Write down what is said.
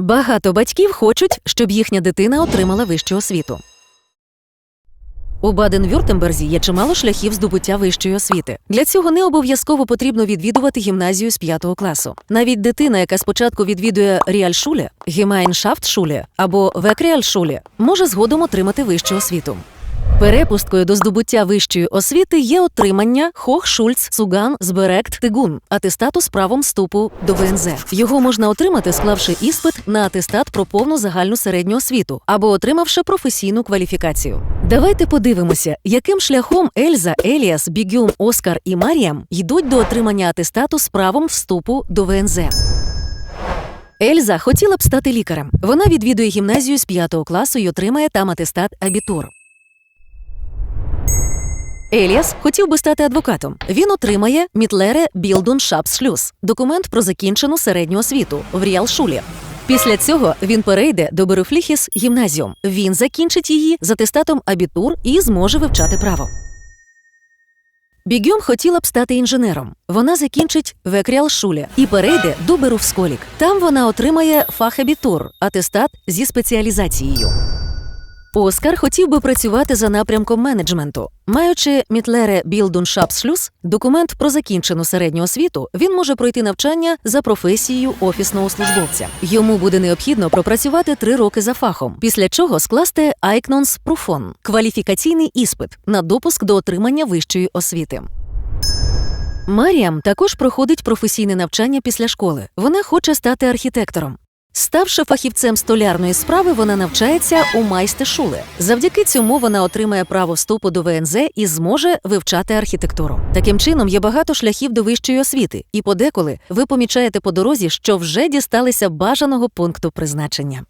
Багато батьків хочуть, щоб їхня дитина отримала вищу освіту. У Баден-Вюртемберзі є чимало шляхів здобуття вищої освіти. Для цього не обов'язково потрібно відвідувати гімназію з 5 класу. Навіть дитина, яка спочатку відвідує Ріальшуле, Гімайншафтшуле або Векріальшуле, може згодом отримати вищу освіту. Перепусткою до здобуття вищої освіти є отримання Хохшульц Цуган Зберект Тигун атестату з правом вступу до ВНЗ. Його можна отримати, склавши іспит на атестат про повну загальну середню освіту або отримавши професійну кваліфікацію. Давайте подивимося, яким шляхом Ельза, Еліас, Бігюм, Оскар і Маріам йдуть до отримання атестату з правом вступу до ВНЗ. Ельза хотіла б стати лікарем. Вона відвідує гімназію з 5 класу і отримає там атестат абітур. Еліас хотів би стати адвокатом. Він отримає Мітлере Білдун Шапслюс документ про закінчену середню освіту в Ріалшулі. Після цього він перейде до Беруфліхіс гімназіум. Він закінчить її з атестатом абітур і зможе вивчати право. Бігюм хотіла б стати інженером. Вона закінчить Векріалшуле і перейде до Беруфсколік. Там вона отримає фахабітур атестат зі спеціалізацією. Оскар хотів би працювати за напрямком менеджменту. Маючи Мітлере Білдун Шапслюс, документ про закінчену середню освіту, він може пройти навчання за професією офісного службовця. Йому буде необхідно пропрацювати три роки за фахом, після чого скласти Айкнонс Пруфон кваліфікаційний іспит на допуск до отримання вищої освіти. Маріам також проходить професійне навчання після школи. Вона хоче стати архітектором. Ставши фахівцем столярної справи, вона навчається у майстешуле. Завдяки цьому вона отримає право вступу до ВНЗ і зможе вивчати архітектуру. Таким чином, є багато шляхів до вищої освіти, і подеколи ви помічаєте по дорозі, що вже дісталися бажаного пункту призначення.